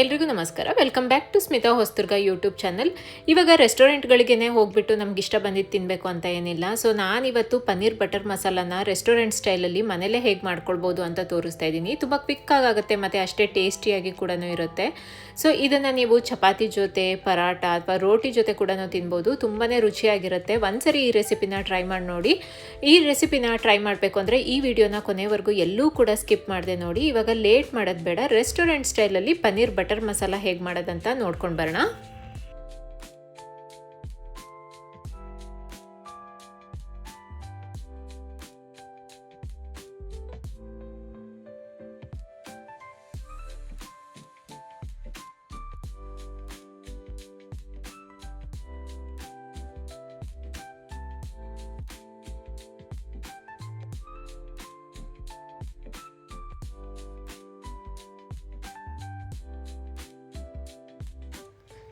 ಎಲ್ರಿಗೂ ನಮಸ್ಕಾರ. Welcome back to Smita Hosturga YouTube channel ಇವಾಗ ರೆಸ್ಟೋರೆಂಟ್ಗಳಿಗೇ ಹೋಗ್ಬಿಟ್ಟು ನಮ್ಗೆ ಇಷ್ಟ ಬಂದಿದ್ದು ತಿನ್ನಬೇಕು ಅಂತ ಏನಿಲ್ಲ. ಸೊ ನಾನಿವತ್ತು ಪನ್ನೀರ್ ಬಟರ್ ಮಸಾಲಾನ ರೆಸ್ಟೋರೆಂಟ್ ಸ್ಟೈಲಲ್ಲಿ ಮನೇಲೇ ಹೇಗೆ ಮಾಡ್ಕೊಳ್ಬೋದು ಅಂತ ತೋರಿಸ್ತಾ ಇದ್ದೀನಿ. ತುಂಬ ಕ್ವಿಕ್ ಆಗುತ್ತೆ, ಮತ್ತು ಅಷ್ಟೇ ಟೇಸ್ಟಿಯಾಗಿ ಕೂಡ ಇರುತ್ತೆ. ಸೊ ಇದನ್ನು ನೀವು ಚಪಾತಿ ಜೊತೆ, ಪರಾಟ ಅಥವಾ ರೋಟಿ ಜೊತೆ ಕೂಡ ತಿನ್ಬೋದು. ತುಂಬಾ ರುಚಿಯಾಗಿರುತ್ತೆ. ಒಂದ್ಸರಿ ಈ ರೆಸಿಪಿನ ಟ್ರೈ ಮಾಡಿ ನೋಡಿ. ಈ ರೆಸಿಪಿನ ಟ್ರೈ ಮಾಡಬೇಕು ಅಂದರೆ ಈ ವಿಡಿಯೋನ ಕೊನೆವರೆಗೂ ಎಲ್ಲೂ ಕೂಡ ಸ್ಕಿಪ್ ಮಾಡಿದೆ ನೋಡಿ. ಇವಾಗ ಲೇಟ್ ಮಾಡೋದು ಬೇಡ. ರೆಸ್ಟೋರೆಂಟ್ ಸ್ಟೈಲಲ್ಲಿ ಪನ್ನೀರ್ ಬಟರ್ ಮಸಾಲ ಹೇಗೆ ಮಾಡೋದಂತ ನೋಡ್ಕೊಂಡು ಬರೋಣ.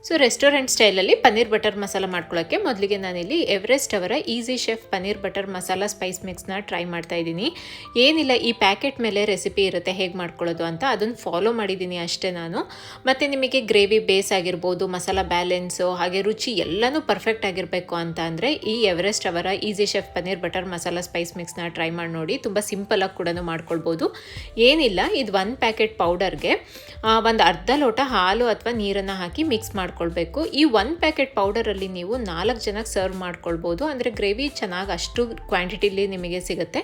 ಸೊ ರೆಸ್ಟೋರೆಂಟ್ ಸ್ಟೈಲಲ್ಲಿ ಪನ್ನೀರ್ ಬಟರ್ ಮಸಾಲ ಮಾಡ್ಕೊಳ್ಳೋಕ್ಕೆ ಮೊದಲಿಗೆ ನಾನಿಲ್ಲಿ ಎವರೆಸ್ಟ್ ಅವರ easy chef paneer butter masala spice ಮಿಕ್ಸ್ನ try ಮಾಡ್ತಾ ಇದ್ದೀನಿ. ಏನಿಲ್ಲ, ಈ ಪ್ಯಾಕೆಟ್ ಮೇಲೆ ರೆಸಿಪಿ ಇರುತ್ತೆ, ಹೇಗೆ ಮಾಡ್ಕೊಳ್ಳೋದು ಅಂತ ಅದನ್ನು ಫಾಲೋ ಮಾಡಿದ್ದೀನಿ ಅಷ್ಟೇ ನಾನು. ಮತ್ತು ನಿಮಗೆ ಗ್ರೇವಿ ಬೇಸ್ ಆಗಿರ್ಬೋದು, ಮಸಾಲ ಬ್ಯಾಲೆನ್ಸು ಹಾಗೆ ರುಚಿ ಎಲ್ಲನೂ ಪರ್ಫೆಕ್ಟ್ ಆಗಿರಬೇಕು ಅಂತ ಅಂದರೆ ಈ ಎವರೆಸ್ಟ್ ಅವರ easy chef paneer butter masala spice ಮಿಕ್ಸ್ನ try ಮಾಡಿ ನೋಡಿ, ತುಂಬ ಸಿಂಪಲಾಗಿ ಕೂಡ ಮಾಡ್ಕೊಳ್ಬೋದು. ಏನಿಲ್ಲ, ಇದು ಒಂದು ಪ್ಯಾಕೆಟ್ ಪೌಡರ್ಗೆ ಒಂದು ಅರ್ಧ ಲೋಟ ಹಾಲು ಅಥವಾ ನೀರನ್ನು ಹಾಕಿ ಮಿಕ್ಸ್ ಮಾಡ್ಕೊಳ್ಬೇಕು. ಈ ಒಂದು ಪ್ಯಾಕೆಟ್ ಪೌಡರಲ್ಲಿ ನೀವು ನಾಲ್ಕು ಜನಕ್ಕೆ ಸರ್ವ್ ಮಾಡ್ಕೊಳ್ಬೋದು. ಅಂದರೆ ಗ್ರೇವಿ ಚೆನ್ನಾಗಿ ಅಷ್ಟು ಕ್ವಾಂಟಿಟಿಲಿ ನಿಮಗೆ ಸಿಗುತ್ತೆ.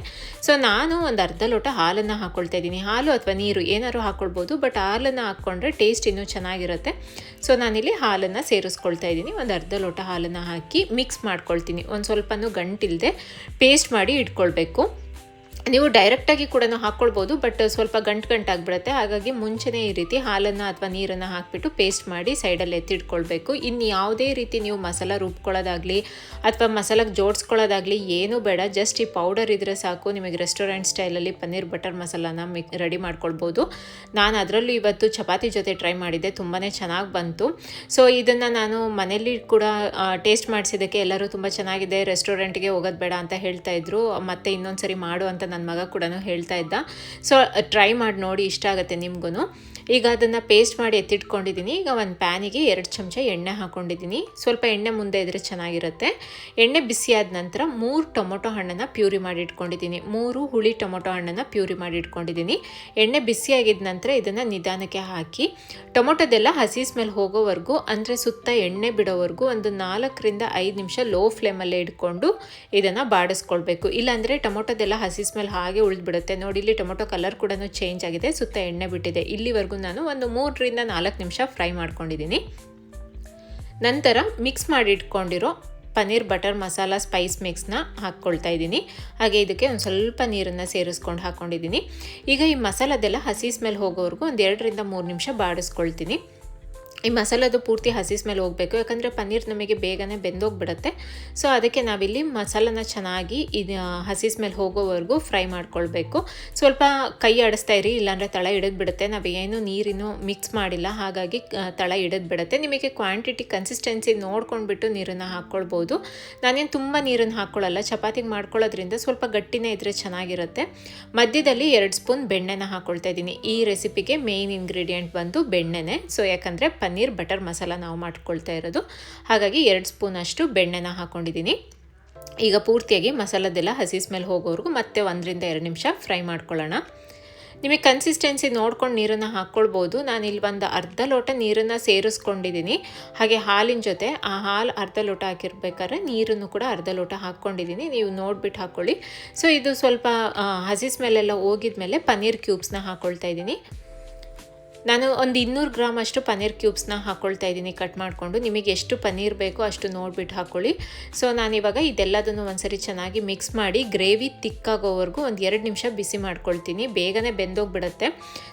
ಸೊ ನಾನು ಒಂದು ಅರ್ಧ ಲೋಟ ಹಾಲನ್ನು ಹಾಕ್ಕೊಳ್ತಾ ಇದ್ದೀನಿ. ಹಾಲು ಅಥವಾ ನೀರು ಏನಾದ್ರು ಹಾಕ್ಕೊಳ್ಬೋದು ಬಟ್ ಹಾಲನ್ನು ಹಾಕ್ಕೊಂಡ್ರೆ ಟೇಸ್ಟ್ ಇನ್ನೂ ಚೆನ್ನಾಗಿರುತ್ತೆ. ಸೊ ನಾನಿಲ್ಲಿ ಹಾಲನ್ನು ಸೇರಿಸ್ಕೊಳ್ತಾ ಇದ್ದೀನಿ. ಒಂದು ಅರ್ಧ ಲೋಟ ಹಾಲನ್ನು ಹಾಕಿ ಮಿಕ್ಸ್ ಮಾಡ್ಕೊಳ್ತೀನಿ. ಒಂದು ಸ್ವಲ್ಪನೂ ಗಂಟಿಲ್ಲದೆ ಪೇಸ್ಟ್ ಮಾಡಿ ಇಟ್ಕೊಳ್ಬೇಕು. ನೀವು ಡೈರೆಕ್ಟಾಗಿ ಕೂಡ ಹಾಕ್ಕೊಳ್ಬೋದು ಬಟ್ ಸ್ವಲ್ಪ ಗಂಟು ಗಂಟಾಗ್ಬಿಡುತ್ತೆ ಹಾಗಾಗಿ ಮುಂಚೆನೇ ಈ ರೀತಿ ಹಾಲನ್ನು ಅಥವಾ ನೀರನ್ನು ಹಾಕಿಬಿಟ್ಟು ಪೇಸ್ಟ್ ಮಾಡಿ ಸೈಡಲ್ಲಿ ಎತ್ತಿಟ್ಕೊಳ್ಬೇಕು. ಇನ್ನು ಯಾವುದೇ ರೀತಿ ನೀವು ಮಸಾಲ ರುಬ್ಕೊಳ್ಳೋದಾಗಲಿ ಅಥವಾ ಮಸಾಲಾಗೆ ಜೋಡಿಸ್ಕೊಳ್ಳೋದಾಗಲಿ ಏನೂ ಬೇಡ. ಜಸ್ಟ್ ಈ ಪೌಡರ್ ಇದ್ದರೆ ಸಾಕು. ನಿಮಗೆ ರೆಸ್ಟೋರೆಂಟ್ ಸ್ಟೈಲಲ್ಲಿ ಪನ್ನೀರ್ ಬಟರ್ ಮಸಾಲಾನ ಮಿಕ್ ರೆಡಿ ಮಾಡ್ಕೊಳ್ಬೋದು. ನಾನು ಅದರಲ್ಲೂ ಇವತ್ತು ಚಪಾತಿ ಜೊತೆ ಟ್ರೈ ಮಾಡಿದ್ದೆ. ತುಂಬಾ ಚೆನ್ನಾಗಿ ಬಂತು. ಸೊ ಇದನ್ನು ನಾನು ಮನೇಲಿ ಕೂಡ ಟೇಸ್ಟ್ ಮಾಡಿಸಿದ್ದಕ್ಕೆ ಎಲ್ಲರೂ ತುಂಬ ಚೆನ್ನಾಗಿದೆ. ರೆಸ್ಟೋರೆಂಟ್ಗೆ ಹೋಗೋದು ಬೇಡ ಅಂತ ಹೇಳ್ತಾ ಇದ್ರು. ಮತ್ತೆ ಇನ್ನೊಂದು ಸರಿ ಮಾಡು ಅಂತ ನನ್ನ ಮಗ ಕೂಡ ಹೇಳ್ತಾ ಇದ್ದ. ಸೊ ಟ್ರೈ ಮಾಡಿ ನೋಡಿ, ಇಷ್ಟ ಆಗುತ್ತೆ ನಿಮಗೂ ಈಗ ಅದನ್ನು ಪೇಸ್ಟ್ ಮಾಡಿ ಎತ್ತಿಟ್ಕೊಂಡಿದ್ದೀನಿ ಈಗ ಒಂದು ಪ್ಯಾನಿಗೆ ಎರಡು ಚಮಚ ಎಣ್ಣೆ ಹಾಕ್ಕೊಂಡಿದ್ದೀನಿ ಸ್ವಲ್ಪ ಎಣ್ಣೆ ಮುಂದೆ ಇದ್ದರೆ ಚೆನ್ನಾಗಿರುತ್ತೆ. ಎಣ್ಣೆ ಬಿಸಿಯಾದ ನಂತರ ಮೂರು ಟೊಮೊಟೊ ಹಣ್ಣನ್ನು ಪ್ಯೂರಿ ಮಾಡಿ ಇಟ್ಕೊಂಡಿದ್ದೀನಿ ಮೂರು ಹುಳಿ ಟೊಮೊಟೊ ಹಣ್ಣನ್ನು ಪ್ಯೂರಿ ಮಾಡಿ ಇಟ್ಕೊಂಡಿದ್ದೀನಿ ಎಣ್ಣೆ ಬಿಸಿಯಾಗಿದ್ದ ನಂತರ ಇದನ್ನು ನಿಧಾನಕ್ಕೆ ಹಾಕಿ, ಟೊಮೊಟೊದೆಲ್ಲ ಹಸಿ ಸ್ಮೆಲ್ ಹೋಗೋವರೆಗೂ, ಅಂದರೆ ಸುತ್ತ ಎಣ್ಣೆ ಬಿಡೋವರೆಗೂ ಒಂದು ನಾಲ್ಕರಿಂದ ಐದು ನಿಮಿಷ ಲೋ ಫ್ಲೇಮಲ್ಲೇ ಇಟ್ಕೊಂಡು ಇದನ್ನು ಬಾಡಿಸ್ಕೊಳ್ಬೇಕು. ಇಲ್ಲಾಂದರೆ ಟೊಮೊಟೊದೆಲ್ಲ ಹಸಿ ಸ್ಮೆಲ್ ಹಾಗೆ ಉಳಿದ್ಬಿಡುತ್ತೆ. ನೋಡಿ, ಇಲ್ಲಿ ಟೊಮೊಟೊ ಕಲರ್ ಕೂಡ ಚೇಂಜ್ ಆಗಿದೆ. ಸುತ್ತ ಎಣ್ಣೆ ಬಿಟ್ಟಿದೆ. ಇಲ್ಲಿವರೆಗೂ ನಾನು ಒಂದು ಮೂರರಿಂದ ನಾಲ್ಕು ನಿಮಿಷ ಫ್ರೈ ಮಾಡ್ಕೊಂಡಿದ್ದೀನಿ. ನಂತರ ಮಿಕ್ಸ್ ಮಾಡಿ ಇಟ್ಕೊಂಡಿರೋ ಪನ್ನೀರ್ ಬಟರ್ ಮಸಾಲ ಸ್ಪೈಸ್ ಮಿಕ್ಸ್ನ ಹಾಕ್ಕೊಳ್ತಾ ಇದ್ದೀನಿ. ಹಾಗೆ ಇದಕ್ಕೆ ಒಂದು ಸ್ವಲ್ಪ ನೀರನ್ನು ಸೇರಿಸ್ಕೊಂಡು ಹಾಕ್ಕೊಂಡಿದ್ದೀನಿ ಈಗ ಈ ಮಸಾಲದೆಲ್ಲ ಹಸಿ ಸ್ಮೆಲ್ ಹೋಗೋವರೆಗೂ ಒಂದು ಎರಡರಿಂದ ಮೂರು ನಿಮಿಷ ಬಾಡಿಸ್ಕೊಳ್ತೀನಿ. ಈ ಮಸಾಲದು ಪೂರ್ತಿ ಹಸಿ ಸ್ಮೆಲ್ ಹೋಗಬೇಕು. ಯಾಕಂದರೆ ಪನ್ನೀರ್ ನಮಗೆ ಬೇಗನೆ ಬೆಂದೋಗ್ಬಿಡುತ್ತೆ. ಸೊ ಅದಕ್ಕೆ ನಾವಿಲ್ಲಿ ಮಸಾಲನ ಚೆನ್ನಾಗಿ ಇದು ಹಸಿ ಸ್ಮೆಲ್ ಹೋಗೋವರೆಗೂ ಫ್ರೈ ಮಾಡ್ಕೊಳ್ಬೇಕು. ಸ್ವಲ್ಪ ಕೈ ಆಡಿಸ್ತಾ ಇರಿ, ಇಲ್ಲಾಂದರೆ ತಳ ಹಿಡಿದು ಬಿಡುತ್ತೆ ನಾವೇನು ನೀರಿನೂ ಮಿಕ್ಸ್ ಮಾಡಿಲ್ಲ. ಹಾಗಾಗಿ ತಳ ಹಿಡಿದು ಬಿಡುತ್ತೆ ನಿಮಗೆ ಕ್ವಾಂಟಿಟಿ ಕನ್ಸಿಸ್ಟೆನ್ಸಿ ನೋಡ್ಕೊಂಡ್ಬಿಟ್ಟು ನೀರನ್ನು ಹಾಕ್ಕೊಳ್ಬೋದು. ನಾನೇನು ತುಂಬ ನೀರನ್ನು ಹಾಕ್ಕೊಳ್ಳಲ್ಲ ಚಪಾತಿಗೆ ಮಾಡ್ಕೊಳ್ಳೋದ್ರಿಂದ ಸ್ವಲ್ಪ ಗಟ್ಟಿನೇ ಇದ್ದರೆ ಚೆನ್ನಾಗಿರುತ್ತೆ. ಮಧ್ಯದಲ್ಲಿ ಎರಡು ಸ್ಪೂನ್ ಬೆಣ್ಣೆನ ಹಾಕ್ಕೊಳ್ತಾ ಇದ್ದೀನಿ. ಈ ರೆಸಿಪಿಗೆ ಮೇಯ್ನ್ ಇಂಗ್ರೀಡಿಯೆಂಟ್ ಬಂದು ಬೆಣ್ಣೆನೆ. ಸೊ ಯಾಕಂದರೆ ಪನ್ನೀರ್ ಬಟರ್ ಮಸಾಲ ನಾವು ಮಾಡ್ಕೊಳ್ತಾ ಇರೋದು. ಹಾಗಾಗಿ ಎರಡು ಸ್ಪೂನ್ ಅಷ್ಟು ಬೆಣ್ಣೆನ ಹಾಕ್ಕೊಂಡಿದ್ದೀನಿ ಈಗ ಪೂರ್ತಿಯಾಗಿ ಮಸಾಲದೆಲ್ಲ ಹಸಿ ಸ್ಮೆಲ್ ಹೋಗೋವರೆಗೂ ಮತ್ತೆ ಒಂದರಿಂದ ಎರಡು ನಿಮಿಷ ಫ್ರೈ ಮಾಡ್ಕೊಳ್ಳೋಣ. ನಿಮಗೆ ಕನ್ಸಿಸ್ಟೆನ್ಸಿ ನೋಡ್ಕೊಂಡು ನೀರನ್ನು ಹಾಕ್ಕೊಳ್ಬೋದು. ನಾನು ಇಲ್ಲಿ ಒಂದು ಅರ್ಧ ಲೋಟ ನೀರನ್ನು ಸೇರಿಸ್ಕೊಂಡಿದ್ದೀನಿ. ಹಾಗೆ ಹಾಲಿನ ಜೊತೆ ಆ ಹಾಲು ಅರ್ಧ ಲೋಟ ಹಾಕಿರ್ಬೇಕಾದ್ರೆ ನೀರನ್ನು ಕೂಡ ಅರ್ಧ ಲೋಟ ಹಾಕ್ಕೊಂಡಿದ್ದೀನಿ. ನೀವು ನೋಡಿಬಿಟ್ಟು ಹಾಕ್ಕೊಳ್ಳಿ. ಸೊ ಇದು ಸ್ವಲ್ಪ ಹಸಿ ಸ್ಮೆಲ್ಲೆಲ್ಲ ಹೋಗಿದ್ಮೇಲೆ ಪನ್ನೀರ್ ಕ್ಯೂಬ್ಸ್ನ ಹಾಕ್ಕೊಳ್ತಾ ಇದ್ದೀನಿ. ನಾನು ಒಂದು ಇನ್ನೂರು ಗ್ರಾಮ್ ಅಷ್ಟು ಪನ್ನೀರ್ ಕ್ಯೂಬ್ಸ್ನ ಹಾಕ್ಕೊಳ್ತಾ ಇದ್ದೀನಿ, ಕಟ್ ಮಾಡಿಕೊಂಡು. ನಿಮಗೆ ಎಷ್ಟು ಪನ್ನೀರ್ ಬೇಕೋ ಅಷ್ಟು ನೋಡಿಬಿಟ್ಟು ಹಾಕ್ಕೊಳ್ಳಿ ಸೊ ನಾನಿವಾಗ ಇದೆಲ್ಲದನ್ನು ಒಂದ್ಸರಿ ಚೆನ್ನಾಗಿ ಮಿಕ್ಸ್ ಮಾಡಿ ಗ್ರೇವಿ ತಿಕ್ಕಾಗೋವರೆಗೂ ಒಂದು ಎರಡು ನಿಮಿಷ ಬಿಸಿ ಮಾಡ್ಕೊಳ್ತೀನಿ. ಬೇಗನೆ ಬೆಂದೋಗ್ಬಿಡತ್ತೆ.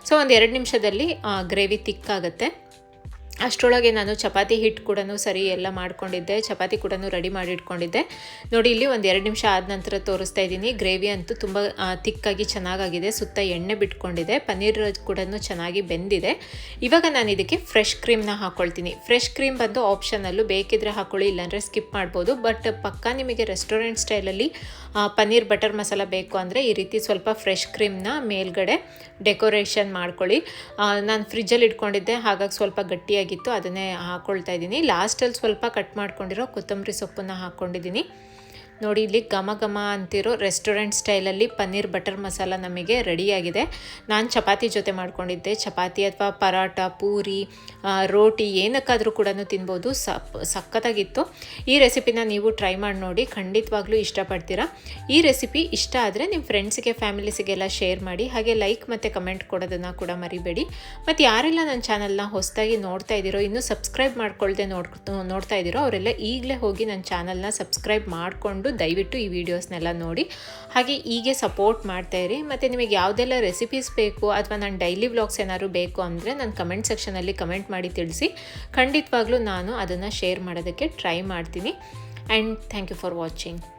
ಸೊ, ಒಂದು ಎರಡು ನಿಮಿಷದಲ್ಲಿ ಗ್ರೇವಿ ತಿಕ್ಕಾಗುತ್ತೆ. ಅಷ್ಟರೊಳಗೆ ನಾನು ಚಪಾತಿ ಹಿಟ್ಟು ಕೂಡ ಸರಿ ಎಲ್ಲ ಮಾಡ್ಕೊಂಡಿದ್ದೆ. ಚಪಾತಿ ಕೂಡ ರೆಡಿ ಮಾಡಿ ಇಟ್ಕೊಂಡಿದ್ದೆ ನೋಡಿ, ಇಲ್ಲಿ ಒಂದು ಎರಡು ನಿಮಿಷ ಆದ ನಂತರ ತೋರಿಸ್ತಾ ಇದ್ದೀನಿ. ಗ್ರೇವಿ ಅಂತೂ ತುಂಬ ತಿಕ್ಕಾಗಿ ಚೆನ್ನಾಗಾಗಿದೆ. ಸುತ್ತ ಎಣ್ಣೆ ಬಿಟ್ಕೊಂಡಿದೆ. ಪನ್ನೀರ್ ಕೂಡ ಚೆನ್ನಾಗಿ ಬೆಂದಿದೆ. ಇವಾಗ ನಾನು ಇದಕ್ಕೆ ಫ್ರೆಶ್ ಕ್ರೀಮ್ನ ಹಾಕ್ಕೊಳ್ತೀನಿ ಫ್ರೆಶ್ ಕ್ರೀಮ್ ಬಂದು ಆಪ್ಷನಲ್ಲೂ ಬೇಕಿದ್ರೆ ಹಾಕ್ಕೊಳ್ಳಿ ಇಲ್ಲಾಂದರೆ ಸ್ಕಿಪ್ ಮಾಡ್ಬೋದು. ಬಟ್ ಪಕ್ಕ ನಿಮಗೆ ರೆಸ್ಟೋರೆಂಟ್ ಸ್ಟೈಲಲ್ಲಿ ಪನ್ನೀರ್ ಬಟರ್ ಮಸಾಲ ಬೇಕು ಅಂದರೆ ಈ ರೀತಿ ಸ್ವಲ್ಪ ಫ್ರೆಶ್ ಕ್ರೀಮ್ನ ಮೇಲ್ಗಡೆ ಡೆಕೋರೇಷನ್ ಮಾಡ್ಕೊಳ್ಳಿ. ನಾನು ಫ್ರಿಜ್ಜಲ್ಲಿ ಇಟ್ಕೊಂಡಿದ್ದೆ. ಹಾಗಾಗಿ ಸ್ವಲ್ಪ ಗಟ್ಟಿಯಾಗಿತ್ತು ಅದನ್ನೇ ಹಾಕ್ಕೊಳ್ತಾ ಇದ್ದೀನಿ. ಲಾಸ್ಟಲ್ಲಿ ಸ್ವಲ್ಪ ಕಟ್ ಮಾಡ್ಕೊಂಡಿರೋ ಕೊತ್ತಂಬರಿ ಸೊಪ್ಪನ್ನು ಹಾಕ್ಕೊಂಡಿದ್ದೀನಿ ನೋಡಿ, ಇಲ್ಲಿ ಘಮ ಘಮ ಅಂತಿರೋ ರೆಸ್ಟೋರೆಂಟ್ ಸ್ಟೈಲಲ್ಲಿ ಪನ್ನೀರ್ ಬಟರ್ ಮಸಾಲ ನಮಗೆ ರೆಡಿಯಾಗಿದೆ. ನಾನು ಚಪಾತಿ ಜೊತೆ ಮಾಡ್ಕೊಂಡಿದ್ದೆ. ಚಪಾತಿ ಅಥವಾ ಪರಾಟ ಪೂರಿ ರೋಟಿ ಏನಕ್ಕಾದರೂ ಕೂಡ ತಿನ್ಬೋದು. ಸಪ್, ಸಖತ್ತಾಗಿತ್ತು. ಈ ರೆಸಿಪಿನ ನೀವು ಟ್ರೈ ಮಾಡಿ ನೋಡಿ, ಖಂಡಿತವಾಗ್ಲೂ ಇಷ್ಟಪಡ್ತೀರಾ. ಈ ರೆಸಿಪಿ ಇಷ್ಟ ಆದರೆ ನಿಮ್ಮ ಫ್ರೆಂಡ್ಸಿಗೆ, ಫ್ಯಾಮಿಲೀಸಿಗೆಲ್ಲ ಶೇರ್ ಮಾಡಿ, ಹಾಗೆ ಲೈಕ್ ಮತ್ತು ಕಮೆಂಟ್ ಕೊಡೋದನ್ನು ಕೂಡ ಮರಿಬೇಡಿ. ಮತ್ತು ಯಾರೆಲ್ಲ ನನ್ನ ಚಾನಲ್ನ ಹೊಸದಾಗಿ ನೋಡ್ತಾ ಇದ್ದೀರೋ, ಇನ್ನೂ ಸಬ್ಸ್ಕ್ರೈಬ್ ಮಾಡ್ಕೊಳ್ಳದೆ ನೋಡ್ ನೋಡ್ತಾ ಇದ್ದೀರೋ, ಅವರೆಲ್ಲ ಈಗಲೇ ಹೋಗಿ ನನ್ನ ಚಾನಲ್ನ ಸಬ್ಸ್ಕ್ರೈಬ್ ಮಾಡಿಕೊಂಡು ದಯವಿಟ್ಟು ಈ ವಿಡಿಯೋಸ್ನೆಲ್ಲ ನೋಡಿ. ಹಾಗೆ ಹೀಗೆ ಸಪೋರ್ಟ್ ಮಾಡ್ತಾ ಇರಿ. ಮತ್ತು ನಿಮಗೆ ಯಾವುದೆಲ್ಲ ರೆಸಿಪೀಸ್ ಬೇಕು ಅಥವಾ ನಾನು ಡೈಲಿ ವ್ಲಾಗ್ಸ್ ಏನಾದ್ರು ಬೇಕು ಅಂದರೆ ನಾನು ಕಮೆಂಟ್ ಸೆಕ್ಷನಲ್ಲಿ ಕಮೆಂಟ್ ಮಾಡಿ ತಿಳಿಸಿ. ಖಂಡಿತವಾಗ್ಲೂ ನಾನು ಅದನ್ನು ಶೇರ್ ಮಾಡೋದಕ್ಕೆ ಟ್ರೈ ಮಾಡ್ತೀನಿ. And thank you for watching